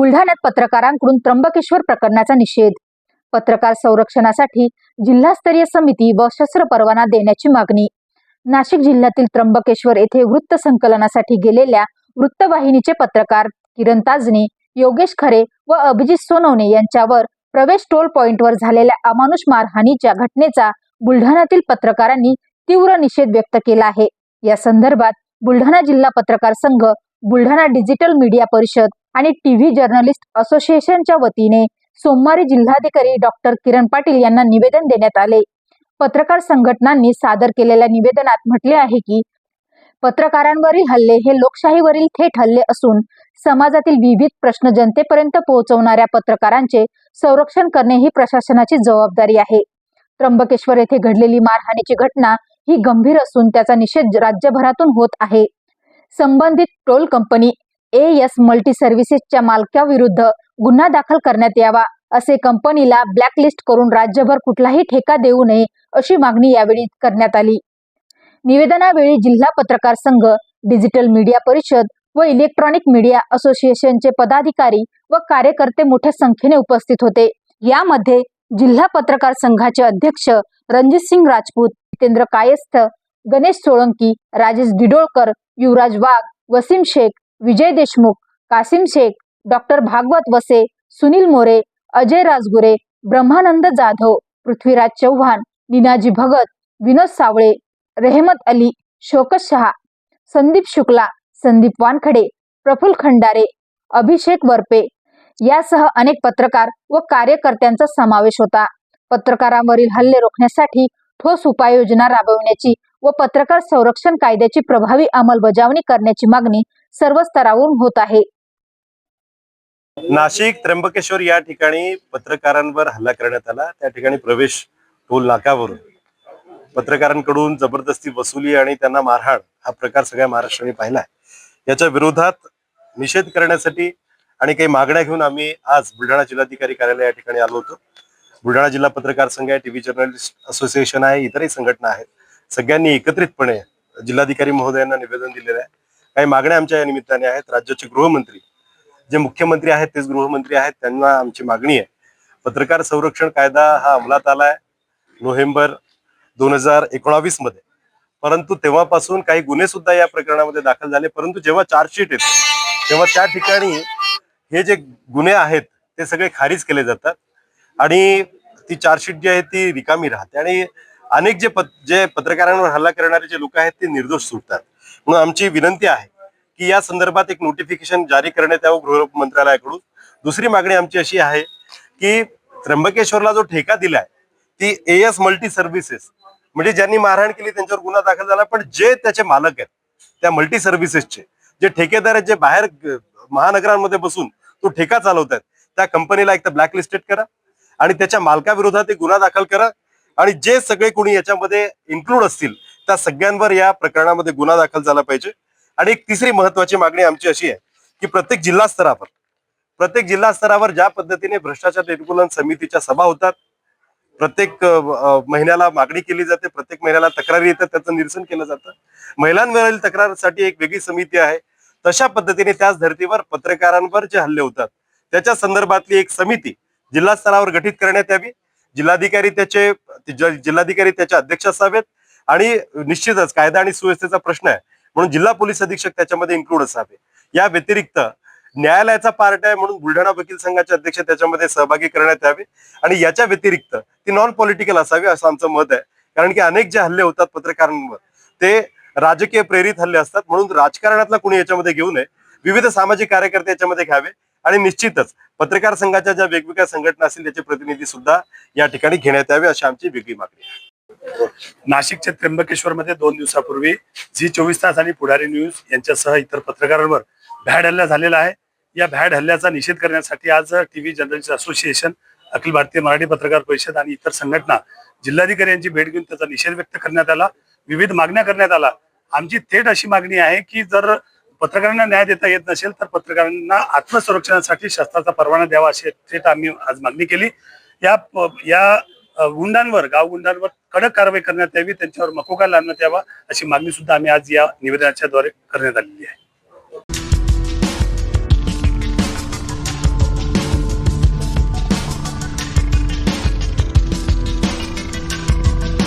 बुलढाण्यात पत्रकारांकडून त्र्यंबकेश्वर प्रकरणाचा निषेध. पत्रकार संरक्षणासाठी जिल्हास्तरीय समिती व शस्त्र परवाना देण्याची मागणी. नाशिक जिल्ह्यातील त्र्यंबकेश्वर येथे वृत्त संकलनासाठी गेलेल्या वृत्तवाहिनीचे पत्रकार किरण ताजने योगेश खरे व अभिजित सोनवणे यांच्यावर प्रवेश टोल पॉइंटवर झालेल्या अमानुष मारहाणीच्या घटनेचा बुलढाण्यातील पत्रकारांनी तीव्र निषेध व्यक्त केला आहे. या संदर्भात बुलढाणा जिल्हा पत्रकार संघ बुलढाणा डिजिटल मीडिया परिषद आणि टीव्ही जर्नलिस्ट असोसिएशनच्या वतीने सोमवारी जिल्हाधिकारी डॉक्टर किरण पाटील यांना निवेदन देण्यात आले. पत्रकार संघटनांनी सादर केलेल्या निवेदनात म्हटले आहे की पत्रकारांवरील हल्ले हे लोकशाहीवरील थेट हल्ले असून समाजातील विविध प्रश्न जनतेपर्यंत पोहोचवणाऱ्या पत्रकारांचे संरक्षण करणे ही प्रशासनाची जबाबदारी आहे. त्र्यंबकेश्वर येथे घडलेली मारहाणीची घटना ही गंभीर असून त्याचा निषेध राज्यभरातून होत आहे. संबंधित toll company A S multi सर्व्हिसेसच्या मालकाविरुद्ध गुन्हा दाखल करण्यात यावा असे कंपनीला ब्लॅकलिस्ट करून राज्यभर कुठलाही ठेका देऊ नये अशी मागणी यावेळी करण्यात आली. निवेदनावेळी जिल्हा पत्रकार संघ डिजिटल मीडिया परिषद व इलेक्ट्रॉनिक मीडिया असोसिएशनचे पदाधिकारी व कार्यकर्ते मोठ्या संख्येने उपस्थित होते. यामध्ये जिल्हा पत्रकार संघाचे अध्यक्ष रणजित सिंग राजपूत जितेंद्र कायस्थ गणेश सोळंकी राजेश डिडोळकर युवराज वाघ वसीम शेख विजय देशमुख कासिम शेख डॉक्टर भागवत वसे सुनील मोरे अजय राजगुरे ब्रह्मानंद जाधव पृथ्वीराज चव्हाण निनाजी भगत विनोद सावळे रेहमत अली शोकत शहा संदीप शुक्ला संदीप वानखडे प्रफुल्ल खंडारे अभिषेक वरपे यासह अनेक पत्रकार व कार्यकर्त्यांचा समावेश होता. पत्रकारांवरील हल्ले रोखण्यासाठी ठोस उपाययोजना राबविण्याची व पत्रकार संरक्षण कायद्याची प्रभावी अंमलबजावणी करण्याची मागणी सर्व स्तरावरून होत आहे. नाशिक त्र्यंबकेश्वर या ठिकाणी पत्रकारांवर हल्ला करण्यात आला. त्या ठिकाणी प्रवेश टोल नाकावरून. पत्रकारांकडून जबरदस्ती वसुली आणि त्यांना मारहाण हा प्रकार सगळ्या महाराष्ट्राने पाहिला याच्या विरोधात निषेध करण्यासाठी आणि काही मागण्या घेऊन आम्ही आज बुलढाणा जिल्हाधिकारी कार्यालय या ठिकाणी आलो होतो. बुलढाणा जिल्हा पत्रकार संघ आहे टीव्ही जर्नलिस्ट असोसिएशन आहे इतरही संघटना आहेत. सगळ्यांनी एकत्रितपणे जिल्हाधिकारी महोदयांना निवेदन दिलेलं आहे. काही मागण्या आमच्या या निमित्ताने आहेत. राज्याचे गृहमंत्री जे मुख्यमंत्री आहेत तेच गृहमंत्री आहेत त्यांना आमची मागणी आहे. पत्रकार संरक्षण कायदा हा अंमलात आलाय नोव्हेंबर दोन हजार एकोणावीसमध्ये. परंतु तेव्हापासून काही गुन्हे सुद्धा या प्रकरणामध्ये दाखल झाले. परंतु जेव्हा चार्जशीट येते तेव्हा त्या ठिकाणी हे जे गुन्हे आहेत ते सगळे खारिज केले जातात. आणि ती चार्जशीट जी आहे ती रिकामी राहते. आणि अनेक जे पत जे पत्रकारांवर हल्ला करणारे जे लोक आहेत ते निर्दोष सुटतात. म्हणून आमची विनंती आहे की या संदर्भात एक नोटिफिकेशन जारी करण्यात यावं गृह मंत्रालयाकडून. दुसरी मागणी आमची अशी आहे की त्र्यंबकेश्वरला जो ठेका दिलाय ती ए एस मल्टी सर्व्हिसेस म्हणजे ज्यांनी मारहाण केली त्यांच्यावर गुन्हा दाखल झाला पण जे त्याचे मालक आहेत त्या मल्टी सर्व्हिसेसचे जे ठेकेदार आहेत जे बाहेर महानगरांमध्ये बसून तो ठेका चालवतात त्या कंपनीला एक तर ब्लॅकलिस्टेड करा आणि त्याच्या मालकाविरोधात एक गुन्हा दाखल करा. आणि जे सगळे कोणी याच्यामध्ये इन्क्लूड असतील त्या सगळ्यांवर या प्रकरणामध्ये गुन्हा दाखल झाला पाहिजे. आणि एक तिसरी महत्वाची मागणी आमची अशी आहे की प्रत्येक जिल्हा स्तरावर प्रत्येक जिल्हा स्तरावर ज्या पद्धतीने भ्रष्टाचार निर्मूलन समितीच्या सभा होतात प्रत्येक महिन्याला मागणी केली जाते प्रत्येक महिन्याला तक्रारी येतात त्याचं निरसन केलं जातं. महिलांवरील तक्रारसाठी एक वेगळी समिती आहे. तशा पद्धतीने त्याच धर्तीवर पत्रकारांवर जे हल्ले होतात त्याच्या संदर्भातली एक समिती जिल्हा स्तरावर गठीत करण्यात यावी. जिल्हाधिकारी त्याचे जिल्हाधिकारी त्याचे अध्यक्ष असावेत. आणि निश्चितच कायदा आणि सुव्यवस्थेचा प्रश्न आहे. म्हणून जिल्हा पोलीस अधीक्षक त्याच्यामध्ये इन्क्लूड असावे. या व्यतिरिक्त न्यायालयाचा पार्ट आहे म्हणून बुलढाणा वकील संघाचे अध्यक्ष त्याच्यामध्ये सहभागी करण्यात यावे. आणि याच्या व्यतिरिक्त ती नॉन पॉलिटिकल असावी असं आमचं मत आहे. कारण की अनेक जे हल्ले होतात पत्रकारांवर ते राजकीय प्रेरित हल्ले असतात. म्हणून राजकारणातला कोणी याच्यामध्ये घेऊ नये. विविध सामाजिक कार्यकर्ते याच्यामध्ये घ्यावे. आणि निश्चितच पत्रकार संघाच्या ज्या वेगवेगळ्या संघटना असतील त्याचे प्रतिनिधी सुद्धा या ठिकाणी घेण्यात यावे अशी आमची वेगळी मागणी आहे. नाशिकच्या त्र्यंबकेश्वर मध्ये दोन दिवसापूर्वी झी चोवीस तास आणि पुढारी न्यूज यांच्यासह इतर पत्रकारांवर भ्याड हल्ला झालेला आहे. या भ्याड हल्ल्याचा निषेध करण्यासाठी आज TV journalist association Akhil Bharatiya Marathi पत्रकार परिषद आणि इतर संघटना जिल्हाधिकारी यांची भेट घेऊन त्याचा निषेध व्यक्त करण्यात आला. विविध मागण्या करण्यात आला. आमची थेट अशी मागणी आहे की जर पत्रकारांना न्याय देता येत नसेल तर पत्रकारांना आत्मसंरक्षणासाठी शस्त्राचा परवाना द्यावा अशी थेट आम्ही आज मागणी केली. या या गुंडांवर गाव गुंडांवर कडक कारवाई करण्यात यावी त्यांच्यावर मकोका लावण्यात यावा अशी मागणी सुद्धा आम्ही आज या निवेदनाच्या द्वारे करण्यात आलेली आहे.